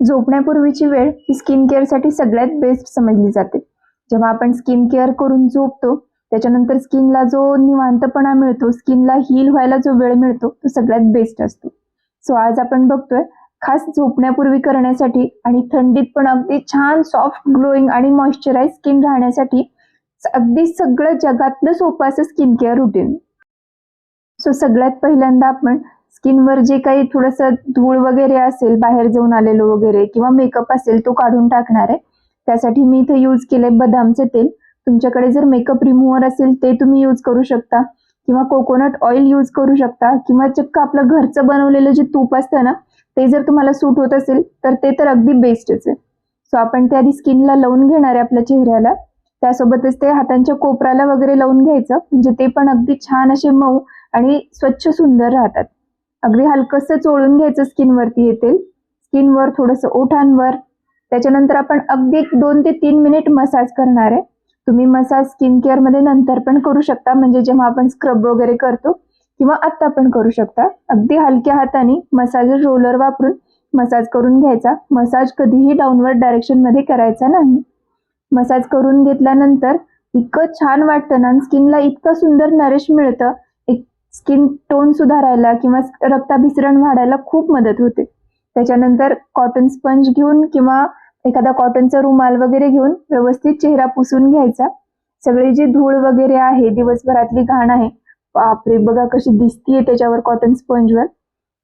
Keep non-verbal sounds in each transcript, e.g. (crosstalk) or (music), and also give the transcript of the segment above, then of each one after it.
झोपण्यापूर्वीची वेळ ही स्किन केअरसाठी सगळ्यात बेस्ट समजली जाते. जेव्हा आपण स्किन केअर करून झोपतो त्याच्यानंतर स्किनला जो निवांतपणा मिळतो स्किनला हील व्हायला जो वेळ मिळतो तो सगळ्यात बेस्ट असतो. सो आज आपण बघतोय खास झोपण्यापूर्वी करण्यासाठी आणि थंडीत पण अगदी छान सॉफ्ट ग्लोईंग आणि मॉइश्चराईज स्किन राहण्यासाठी अगदी सगळं जगातलं सोपं असं स्किन केअर रुटीन सो सगळ्यात पहिल्यांदा आपण स्किनवर जे काही थोडंसं धूळ वगैरे असेल बाहेर जाऊन आलेलो वगैरे किंवा मेकअप असेल तो काढून टाकणार आहे. त्यासाठी मी इथे यूज केले बदामचे तेल. तुमच्याकडे जर मेकअप रिमूव्हर असेल ते तुम्ही यूज करू शकता. किंवा कोकोनट ऑइल यूज करू शकता. किंवा चक्क आपलं घरचं बनवलेलं जे तूप असतं ना ते जर तुम्हाला सूट होत असेल तर ते तर अगदी बेस्टच आहे सो आपण ते आधी स्किनला लावून घेणार आहे आपल्या चेहऱ्याला. त्यासोबतच ते हातांच्या कोपराला वगैरे लावून घ्यायचं. म्हणजे ते पण अगदी छान असे मऊ आणि स्वच्छ सुंदर राहतात. अगदी हलकसं चोळून घ्यायचं स्किनवरती येतील. स्किनवर थोडंसं ओठांवर. त्याच्यानंतर आपण अगदी एक दोन ते तीन मिनिट मसाज करणार आहे. तुम्ही मसाज स्किन केअरमध्ये नंतर पण करू शकता. म्हणजे जेव्हा आपण स्क्रब वगैरे करतो किंवा आत्ता पण करू शकता. अगदी हलक्या हाताने मसाज रोलर वापरून मसाज करून घ्यायचा. मसाज कधीही डाऊनवर्ड डायरेक्शनमध्ये करायचा नाही. मसाज करून घेतल्यानंतर इतकं छान वाटतं ना स्किनला इतकं सुंदर नरिश मिळतं. स्किन टोन सुधारायला किंवा रक्ताभिसरण वाढायला खूप मदत होते. त्याच्यानंतर कॉटन स्पंज घेऊन किंवा एखादा कॉटनचा रुमाल वगैरे घेऊन व्यवस्थित चेहरा पुसून घ्यायचा. सगळी जी धूळ वगैरे आहे दिवसभरातली घाण आहे बापरे बघा कशी दिसतीये त्याच्यावर कॉटन स्पंजवर.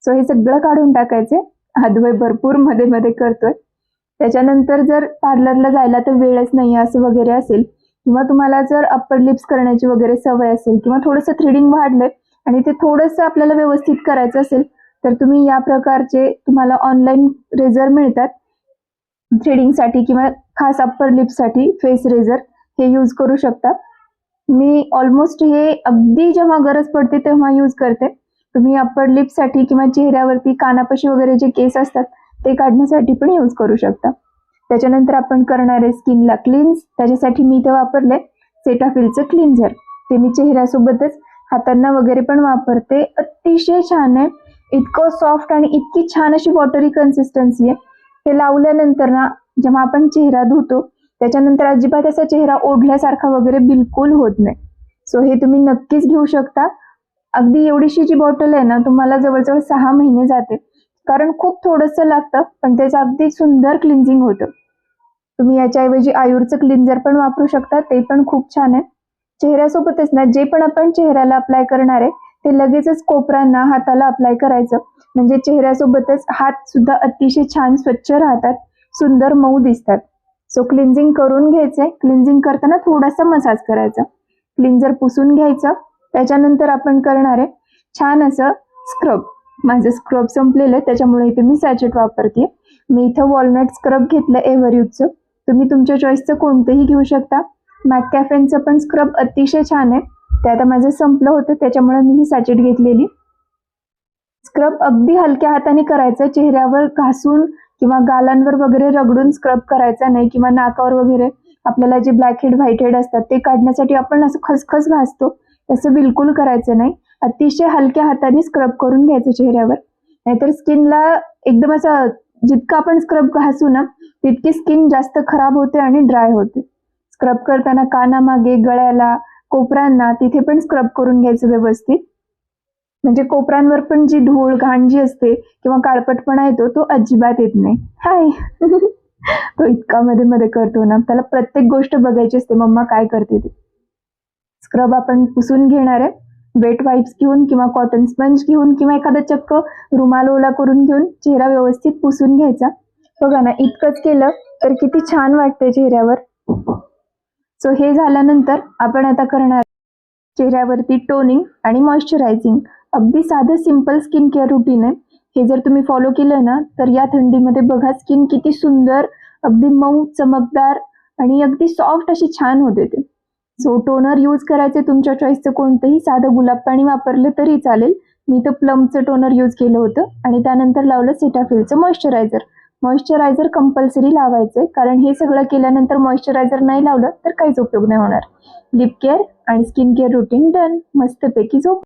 सो हे सगळं काढून टाकायचे. हातवय भरपूरमध्ये मध्ये करतोय. त्याच्यानंतर जर पार्लरला जायला तर वेळच नाही असं वगैरे असेल किंवा तुम्हाला जर अप्पर लिप्स करण्याची वगैरे सवय असेल किंवा थोडंसं थ्रेडिंग वाढलंय आणि ते थोडंसं आपल्याला व्यवस्थित करायचं असेल तर तुम्ही या प्रकारचे तुम्हाला ऑनलाईन रेझर मिळतात. थ्रेडिंगसाठी किंवा खास अप्पर लिप्ससाठी फेस रेझर हे यूज करू शकता. मी ऑलमोस्ट हे अगदी जेव्हा गरज पडते तेव्हा यूज करते. तुम्ही अप्पर लिप्ससाठी किंवा चेहऱ्यावरती कानापाशी वगैरे जे केस असतात ते काढण्यासाठी पण यूज करू शकता. त्याच्यानंतर आपण करणारे स्किनला क्लिन्स त्याच्यासाठी मी इथं वापरले सेटाफिलचं क्लिन्झर ते मी चेहऱ्यासोबतच हातांना वगैरे पण वापरते. अतिशय छान आहे. इतकं सॉफ्ट आणि इतकी छान अशी वॉटरी कन्सिस्टन्सी आहे. हे लावल्यानंतर ना जेव्हा आपण चेहरा धुतो त्याच्यानंतर अजिबात असा चेहरा ओढल्यासारखा वगैरे बिलकुल होत नाही. सो हे तुम्ही नक्कीच घेऊ शकता. अगदी एवढीशी जी बॉटल आहे ना तुम्हाला जवळजवळ सहा महिने जाते. कारण खूप थोडंसं लागतं पण त्याचं अगदी सुंदर क्लिन्झिंग होतं. तुम्ही याच्याऐवजी आयुरचं क्लिन्झर पण वापरू शकता ते पण खूप छान आहे. चेहऱ्यासोबतच ना जे पण आपण चेहऱ्याला अप्लाय करणार आहे ते लगेचच कोपरांना हाताला अप्लाय करायचं. म्हणजे चेहऱ्यासोबतच हात सुद्धा अतिशय छान स्वच्छ राहतात सुंदर मऊ दिसतात. सो क्लिन्झिंग करून घ्यायचंय. क्लिन्झिंग करताना थोडासा मसाज करायचा. क्लिन्झर पुसून घ्यायचं. त्याच्यानंतर आपण करणार आहे छान असं स्क्रब माझं स्क्रब संपलेलं आहे त्याच्यामुळे इथे मी सॅचेट वापरते. मी इथं वॉलनट स्क्रब घेतलं एव्हरयूजचं तुम्ही तुमच्या चॉईसचं कोणतंही घेऊ शकता. मॅक कॅफेनचं पण स्क्रब अतिशय छान आहे. ते आता माझं संपलं होतं त्याच्यामुळे मी ही सॅचेट घेतलेली. स्क्रब अगदी हलक्या हाताने करायचं चेहऱ्यावर घासून किंवा गालांवर वगैरे रगडून स्क्रब करायचा नाही किंवा नाकावर वगैरे आपल्याला जे ब्लॅक हेड व्हाईट हेड असतात ते काढण्यासाठी आपण असं खसखस घासतो तसं बिलकुल करायचं नाही. अतिशय हलक्या हाताने स्क्रब करून घ्यायचं चेहऱ्यावर. नाहीतर स्किनला एकदम असं जितकं आपण स्क्रब घासू ना तितकी स्किन जास्त खराब होते आणि ड्राय होते. स्क्रब करताना कानामागे गळ्याला कोपरांना तिथे पण स्क्रब करून घ्यायचं व्यवस्थित. म्हणजे कोपरांवर पण जी धूळ घाण जी असते किंवा काळपटपणा येतो तो अजिबात येत नाही. हाय. (laughs) तो इतका मध्ये मध्ये करतो ना. त्याला प्रत्येक गोष्ट बघायची असते मम्मा काय करते ते. स्क्रब आपण पुसून घेणार आहे. वेट वाईप्स घेऊन किंवा कॉटन स्पंज घेऊन किंवा एखादा चक्क रुमाल ओला करून घेऊन चेहरा व्यवस्थित पुसून घ्यायचा. बघा ना इतकंच केलं तर किती छान वाटते चेहऱ्यावर. सो हे झाल्यानंतर आपण आता करणार चेहऱ्यावरती टोनिंग आणि मॉइश्चरायझिंग अगदी साधं सिंपल स्किन केअर रुटीन आहे. हे जर तुम्ही फॉलो केलं ना तर या थंडीमध्ये बघा स्किन किती सुंदर अगदी मऊ चमकदार आणि अगदी सॉफ्ट अशी छान होते ते सो टोनर यूज करायचे तुमच्या चॉईसचं कोणतंही साधं गुलाब पाणी वापरलं तरी चालेल. मी तर प्लमचं टोनर यूज केलं होतं आणि त्यानंतर लावलं सिटाफिलचं मॉइश्चरायझर मॉइश्चरायझर कंपल्सरी लावायचं कारण हे सगळं केल्यानंतर मॉइश्चरायझर नाही लावलं तर काहीच उपयोग नाही होणार. लिप केअर आणि स्किन केअर रुटीन डन मस्तपैकी झोप